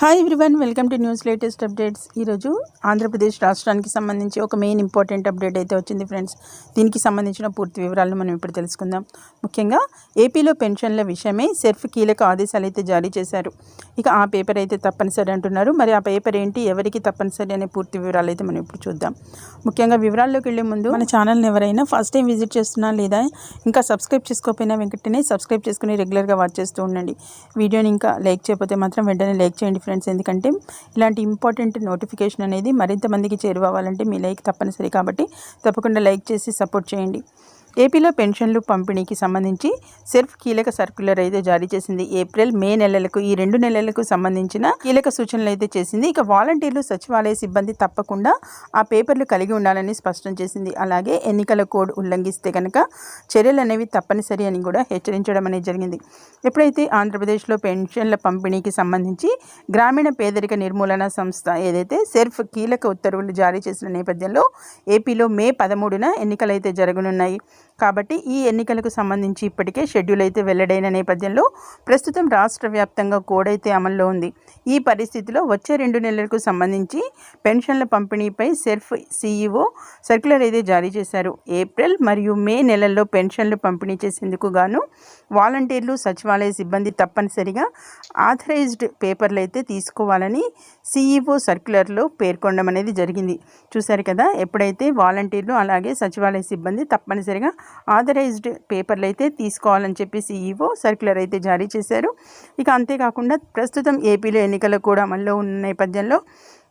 Hi everyone welcome to news latest updates ఈరోజు ఆంధ్రప్రదేశ్ రాష్ట్రానికి సంబంధించి ఒక మెయిన్ ఇంపార్టెంట్ అప్డేట్ అయితే వచ్చింది ఫ్రెండ్స్ దీనికి సంబంధించిన పూర్తి వివరాలను మనం ఇప్పుడు తెలుసుకుందాం. ముఖ్యంగా ఏపీలో పెన్షన్ల విషయమే సెర్ఫ్ కీలక ఆదేశాలు అయితే జారీ చేశారు. ఇక ఆ పేపర్ అయితే తప్పనిసరి అంటున్నారు. మరి ఆ పేపర్ ఏంటి? ఎవరికి తప్పనిసరి అనే పూర్తి వివరాలు అయితే మనం ఇప్పుడు చూద్దాం. ముఖ్యంగా వివరాల్లోకి వెళ్ళే ముందు మన ఛానల్ని ఎవరైనా ఫస్ట్ టైం విజిట్ చేస్తున్నా లేదా ఇంకా సబ్స్క్రైబ్ చేసుకోకపోయినా వెంటనే సబ్స్క్రైబ్ చేసుకుని రెగ్యులర్గా వాచ్ చేస్తూ ఉండండి. వీడియోని ఇంకా లైక్ చేయకపోతే మాత్రం వెంటనే లైక్ చేయండి ఫ్రెండ్స్ ఎందుకంటే ఇలాంటి ఇంపార్టెంట్ నోటిఫికేషన్ అనేది మరింత మందికి చేరువవ్వాలంటే మీ లైక్ తప్పనిసరి కాబట్టి తప్పకుండా లైక్ చేసి సపోర్ట్ చేయండి. ఏపీలో పెన్షన్లు పంపిణీకి సంబంధించి సెర్ఫ్ కీలక సర్క్యులర్ అయితే జారీ చేసింది. ఏప్రిల్ మే నెలలకు ఈ రెండు నెలలకు సంబంధించిన కీలక సూచనలు అయితే చేసింది. ఇక వాలంటీర్లు సచివాలయ సిబ్బంది తప్పకుండా ఆ పేపర్లు కలిగి ఉండాలని స్పష్టం చేసింది. అలాగే ఎన్నికల కోడ్ ఉల్లంఘిస్తే కనుక చర్యలు అనేవి తప్పనిసరి అని కూడా హెచ్చరించడం అనేది జరిగింది. ఎప్పుడైతే ఆంధ్రప్రదేశ్లో పెన్షన్ల పంపిణీకి సంబంధించి గ్రామీణ పేదరిక నిర్మూలన సంస్థ ఏదైతే సెర్ఫ్ కీలక ఉత్తర్వులు జారీ చేసిన నేపథ్యంలో ఏపీలో మే పదమూడున ఎన్నికలైతే జరగనున్నాయి. కాబట్టి ఈ ఎన్నికలకు సంబంధించి ఇప్పటికే షెడ్యూల్ అయితే వెల్లడైన నేపథ్యంలో ప్రస్తుతం రాష్ట్ర వ్యాప్తంగా కోడ్ అయితే అమల్లో ఉంది. ఈ పరిస్థితిలో వచ్చే రెండు నెలలకు సంబంధించి పెన్షన్ల పంపిణీపై సెర్ఫ్ సీఈఓ సర్క్యులర్ అయితే జారీ చేశారు. ఏప్రిల్ మరియు మే నెలల్లో పెన్షన్లు పంపిణీ చేసేందుకు గాను వాలంటీర్లు సచివాలయ సిబ్బంది తప్పనిసరిగా ఆథరైజ్డ్ పేపర్లు అయితే తీసుకోవాలని సీఈఓ సర్క్యులర్లో పేర్కొనడం అనేది జరిగింది. చూశారు కదా ఎప్పుడైతే వాలంటీర్లు అలాగే సచివాలయ సిబ్బంది తప్పనిసరిగా ఆథరైజ్డ్ పేపర్లు అయితే తీసుకోవాలని చెప్పేసి ఈవో సర్క్యులర్ అయితే జారీ చేశారు. ఇక అంతేకాకుండా ప్రస్తుతం ఏపీలో ఎన్నికలు కూడా అమల్లో ఉన్న నేపథ్యంలో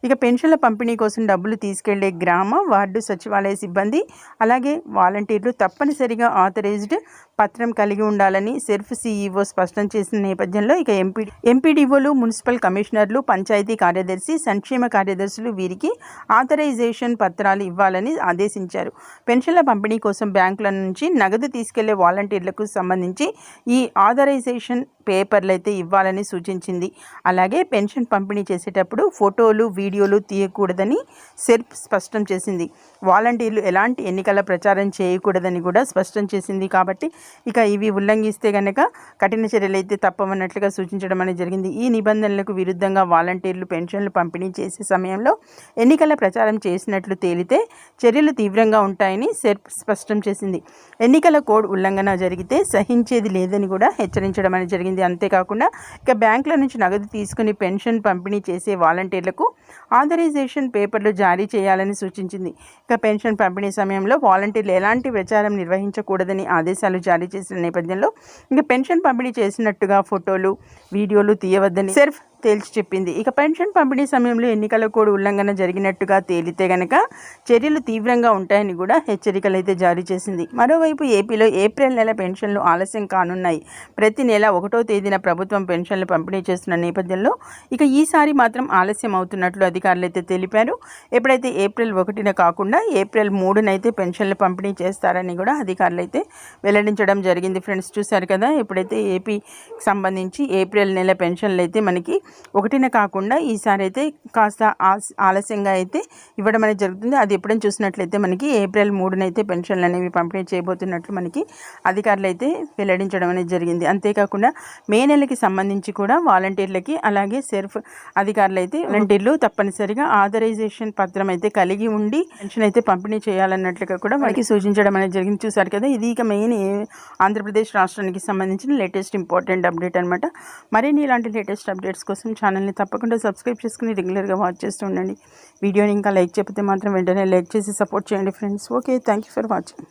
ఇక పెన్షన్ల పంపిణీ కోసం డబ్బులు తీసుకెళ్ళే గ్రామ వార్డు సచివాలయ సిబ్బంది అలాగే వాలంటీర్లు తప్పనిసరిగా ఆథరైజ్డ్ పత్రం కలిగి ఉండాలని సెర్ఫ్ సీఈఓ స్పష్టం చేసిన నేపథ్యంలో ఇక ఎంపీ ఎంపీడీఓలు మున్సిపల్ కమిషనర్లు పంచాయతీ కార్యదర్శి సంక్షేమ కార్యదర్శులు వీరికి ఆథరైజేషన్ పత్రాలు ఇవ్వాలని ఆదేశించారు. పెన్షన్ల పంపిణీ కోసం బ్యాంకుల నుంచి నగదు తీసుకెళ్ళే వాలంటీర్లకు సంబంధించి ఈ ఆథరైజేషన్ పేపర్లు అయితే ఇవ్వాలని సూచించింది. అలాగే పెన్షన్ పంపిణీ చేసేటప్పుడు ఫోటోలు వీడియోలు తీయకూడదని సెర్ప్ స్పష్టం చేసింది. వాలంటీర్లు ఎలాంటి ఎన్నికల ప్రచారం చేయకూడదని కూడా స్పష్టం చేసింది కాబట్టి ఇక ఇవి ఉల్లంఘిస్తే కనుక కఠిన చర్యలు అయితే తప్పవన్నట్లుగా సూచించడం అనేది జరిగింది. ఈ నిబంధనలకు విరుద్ధంగా వాలంటీర్లు పెన్షన్లు పంపిణీ చేసే సమయంలో ఎన్నికల ప్రచారం చేసినట్లు తేలితే చర్యలు తీవ్రంగా ఉంటాయని సెర్ప్ స్పష్టం చేసింది. ఎన్నికల కోడ్ ఉల్లంఘన జరిగితే సహించేది లేదని కూడా హెచ్చరించడం అనేది జరిగింది. అంతేకాకుండా ఇక బ్యాంకుల నుంచి నగదు తీసుకుని పెన్షన్ పంపిణీ చేసే వాలంటీర్లకు ఆథరైజేషన్ పేపర్లు జారీ చేయాలని సూచించింది. ఇక పెన్షన్ పంపిణీ సమయంలో వాలంటీర్లు ఎలాంటి ప్రచారం నిర్వహించకూడదని ఆదేశాలు జారీ చేసిన నేపథ్యంలో ఇంకా పెన్షన్ పంపిణీ చేసినట్టుగా ఫోటోలు వీడియోలు తీయవద్దని సెర్ఫ్ తేల్చి చెప్పింది. ఇక పెన్షన్ పంపిణీ సమయంలో ఎన్నికల కోడ్ ఉల్లంఘన జరిగినట్టుగా తేలితే గనక చర్యలు తీవ్రంగా ఉంటాయని కూడా హెచ్చరికలు అయితే జారీ చేసింది. మరోవైపు ఏపీలో ఏప్రిల్ నెల పెన్షన్లు ఆలస్యం కానున్నాయి. ప్రతి నెల ఒకటో తేదీన ప్రభుత్వం పెన్షన్లు పంపిణీ చేస్తున్న నేపథ్యంలో ఇక ఈసారి మాత్రం ఆలస్యం అవుతున్నట్లు అధికారులు అయితే తెలిపారు. ఎప్పుడైతే ఏప్రిల్ ఒకటిన కాకుండా ఏప్రిల్ మూడునైతే పెన్షన్లు పంపిణీ చేస్తారని కూడా అధికారులు అయితే వెల్లడించడం జరిగింది. ఫ్రెండ్స్ చూశారు కదా? ఎప్పుడైతే ఏపీ సంబంధించి ఏప్రిల్ నెల పెన్షన్లు అయితే మనకి ఒకటిన కాకుండా ఈసారి అయితే కాస్త ఆలస్యంగా అయితే ఇవ్వడం అనేది జరుగుతుంది. అది ఎప్పుడైనా చూసినట్లయితే మనకి ఏప్రిల్ మూడునైతే పెన్షన్లు అనేవి పంపిణీ చేయబోతున్నట్లు మనకి అధికారులు అయితే వెల్లడించడం అనేది జరిగింది. అంతేకాకుండా మే నెలకి సంబంధించి కూడా వాలంటీర్లకి అలాగే సెర్ఫ్ అధికారులు అయితే వాలంటీర్లు తప్పనిసరిగా ఆథరైజేషన్ పత్రం అయితే కలిగి ఉండి పెన్షన్ అయితే పంపిణీ చేయాలన్నట్లుగా కూడా మనకి సూచించడం అనేది జరిగింది. చూసారు కదా ఇది ఇక మెయిన్ ఆంధ్రప్రదేశ్ రాష్ట్రానికి సంబంధించిన లేటెస్ట్ ఇంపార్టెంట్ అప్డేట్ అనమాట మరిన్ని ఇలాంటి లేటెస్ట్ అప్డేట్స్ కోసం ఛానల్ని తప్పకుండా సబ్స్క్రైబ్ చేసుకుని రెగ్యులర్గా వాచ్ చేస్తూ ఉండండి. వీడియోని ఇంకా లైక్ చెప్పితే మాత్రం వెంటనే లైక్ చేసి సపోర్ట్ చేయండి friends. Okay thank you for watching.